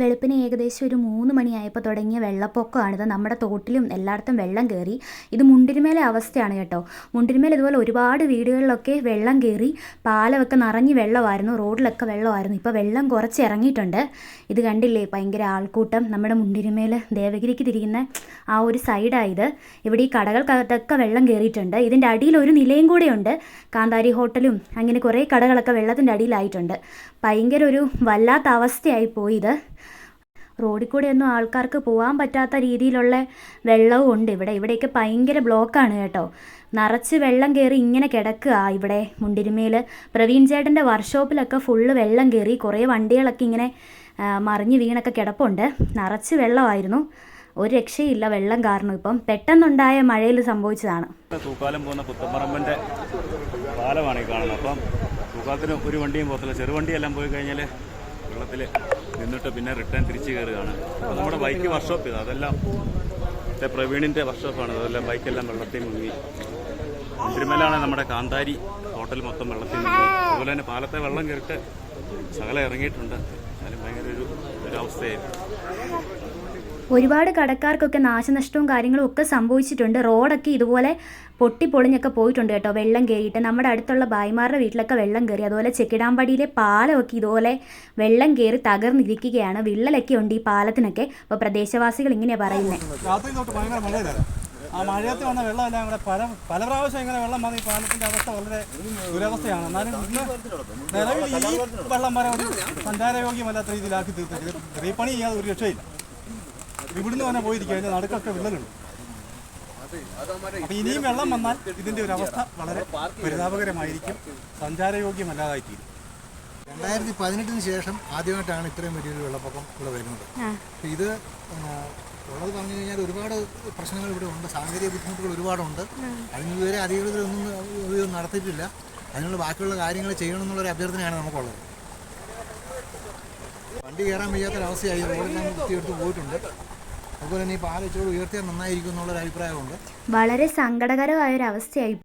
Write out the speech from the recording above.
വെളുപ്പിന് ഏകദേശം ഒരു മൂന്ന് മണിയായപ്പോൾ തുടങ്ങിയ വെള്ളപ്പൊക്കമാണിത്. നമ്മുടെ തോട്ടിലും എല്ലായിടത്തും വെള്ളം കയറി. ഇത് മുണ്ടിരിമേലെ അവസ്ഥയാണ് കേട്ടോ. മുണ്ടിരിമേൽ ഇതുപോലെ ഒരുപാട് വീടുകളിലൊക്കെ വെള്ളം കയറി. പാലമൊക്കെ നിറഞ്ഞ് വെള്ളമായിരുന്നു. റോഡിലൊക്കെ വെള്ളമായിരുന്നു. ഇപ്പോൾ വെള്ളം കുറച്ച് ഇറങ്ങിയിട്ടുണ്ട്. ഇത് കണ്ടില്ലേ? ഭയങ്കര ആൾക്കൂട്ടം. നമ്മുടെ മുണ്ടിരിമേൽ ദേവഗിരിക്ക് തിരിക്കുന്ന ആ ഒരു സൈഡായത് ഇവിടെ ഈ കടകൾക്കകത്തൊക്കെ വെള്ളം കയറിയിട്ടുണ്ട്. ഇതിന്റെ അടിയിൽ ഒരു നിലയും കൂടെയുണ്ട്. കാന്താരി ഹോട്ടലും അങ്ങനെ കുറേ കടകളൊക്കെ വെള്ളത്തിന്റെ അടിയിലായിട്ടുണ്ട്. ഭയങ്കര ഒരു വല്ലാത്ത അവസ്ഥയായി പോയി ഇത്. റോഡിൽ കൂടി ഒന്നും ആൾക്കാർക്ക് പോകാൻ പറ്റാത്ത രീതിയിലുള്ള വെള്ളവും ഉണ്ട് ഇവിടെ. ഇവിടെയൊക്കെ ഭയങ്കര ബ്ലോക്കാണ് കേട്ടോ. നിറച്ച് വെള്ളം കയറി ഇങ്ങനെ കിടക്കുക ഇവിടെ മുണ്ടിരുമേൽ പ്രവീൺ ചേട്ടന്റെ വർക്ക്ഷോപ്പിലൊക്കെ ഫുള്ള് വെള്ളം കയറി കുറേ വണ്ടികളൊക്കെ ഇങ്ങനെ മറിഞ്ഞ് വീണൊക്കെ കിടപ്പുണ്ട്. നിറച്ച് വെള്ളമായിരുന്നു. ഒരു രക്ഷയില്ല വെള്ളം കാരണം ഇപ്പം. പെട്ടെന്നുണ്ടായ മഴയിൽ സംഭവിച്ചതാണ്. തൂക്കാലം പോകുന്ന പുത്തമ്പറമ്പിന്റെ പാലമാണ് ഈ കാണുന്നത്. അപ്പം തൂക്കാലത്തിന് ഒരു വണ്ടിയും പോകത്തില്ല. ചെറുവണ്ടിയെല്ലാം പോയി കഴിഞ്ഞാൽ വെള്ളത്തിൽ നിന്നിട്ട് പിന്നെ റിട്ടേൺ തിരിച്ച് കയറുകയാണ്. അപ്പോൾ നമ്മുടെ ബൈക്ക് വർക്ക്ഷോപ്പ് ഇത് അതെല്ലാം പ്രവീണിന്റെ വർക്ക്ഷോപ്പാണ് അതെല്ലാം ബൈക്കെല്ലാം വെള്ളത്തിൽ മുങ്ങി. തിരുമലാണ് നമ്മുടെ കാന്താരി ഹോട്ടൽ മൊത്തം വെള്ളത്തിൽ മുങ്ങി. അതുപോലെ തന്നെ പാലത്തെ വെള്ളം കയറിട്ട് സകല ഇറങ്ങിയിട്ടുണ്ട്. എന്നാലും ഭയങ്കര ഒരു ഒരു അവസ്ഥയായിരുന്നു. ഒരുപാട് കടക്കാർക്കൊക്കെ നാശനഷ്ടവും കാര്യങ്ങളും ഒക്കെ സംഭവിച്ചിട്ടുണ്ട്. റോഡൊക്കെ ഇതുപോലെ പൊട്ടിപ്പൊളിഞ്ഞൊക്കെ പോയിട്ടുണ്ട് കേട്ടോ. വെള്ളം കയറിയിട്ട് നമ്മുടെ അടുത്തുള്ള ഭായിമാരുടെ വീട്ടിലൊക്കെ വെള്ളം കയറി അതുപോലെ ചെക്കിടാമ്പടിയിലെ പാലമൊക്കെ ഇതുപോലെ വെള്ളം കയറി തകർന്നിരിക്കുകയാണ്. വിള്ളലൊക്കെ ഉണ്ട് ഈ പാലത്തിനൊക്കെ. അപ്പോൾ പ്രദേശവാസികൾ ഇങ്ങനെയാണ് പറയുന്നത് ആ മഴയത്ത് വന്ന വെള്ളമെല്ലാം ഇവിടെ പല പല പ്രാവശ്യം ഇങ്ങനെ വെള്ളം വന്ന് ഈ പാലത്തിന്റെ അവസ്ഥ വളരെ ദുരവസ്ഥയാണ്. എന്നാലും ഇന്ന് നിലവിൽ ഈ വെള്ളം വരെ ഒരു സഞ്ചാരയോഗ്യമല്ലാത്ത രീതിയിലാക്കി തീർത്തിട്ട് റീപണി ചെയ്യാതെ ഒരു രക്ഷയില്ല. ഇവിടുന്ന് തന്നെ പോയിരിക്കും അതിന്റെ നടുക്കൊക്കെ വിള്ളലുണ്ട്. അപ്പൊ ഇനിയും വെള്ളം വന്നാൽ ഇതിന്റെ ഒരു അവസ്ഥ വളരെ പരിതാപകരമായിരിക്കും. സഞ്ചാരയോഗ്യമല്ലാതായി തീരും രണ്ടായിരത്തി പതിനെട്ടിന് ശേഷം ആദ്യമായിട്ടാണ് ഇത്രയും വലിയൊരു വെള്ളപ്പൊക്കം ഇവിടെ വരുന്നത്. ഇത് ഉള്ളത് പറഞ്ഞു കഴിഞ്ഞാൽ ഒരുപാട് പ്രശ്നങ്ങൾ ഇവിടെ ഉണ്ട്. സാങ്കേതിക ബുദ്ധിമുട്ടുകൾ ഒരുപാടുണ്ട്. അതിന് ഇതുവരെ അധികൃതരൊന്നും ഇത് നടത്തിയിട്ടില്ല. അതിനുള്ള ബാക്കിയുള്ള കാര്യങ്ങൾ ചെയ്യണമെന്നുള്ളൊരു അഭ്യർത്ഥനയാണ് നമുക്കുള്ളത്. വണ്ടി കയറാൻ വയ്യാത്തൊരവസ്ഥയായി. റോഡെല്ലാം കുത്തിയെടുത്ത് പോയിട്ടുണ്ട്. അതുപോലെ തന്നെ ഈ പാലച്ചോട് ഉയർത്തിയാൽ നന്നായിരിക്കും എന്നുള്ളൊരു അഭിപ്രായമുണ്ട് വളരെ സങ്കടകരമായ ഒരു അവസ്ഥയായി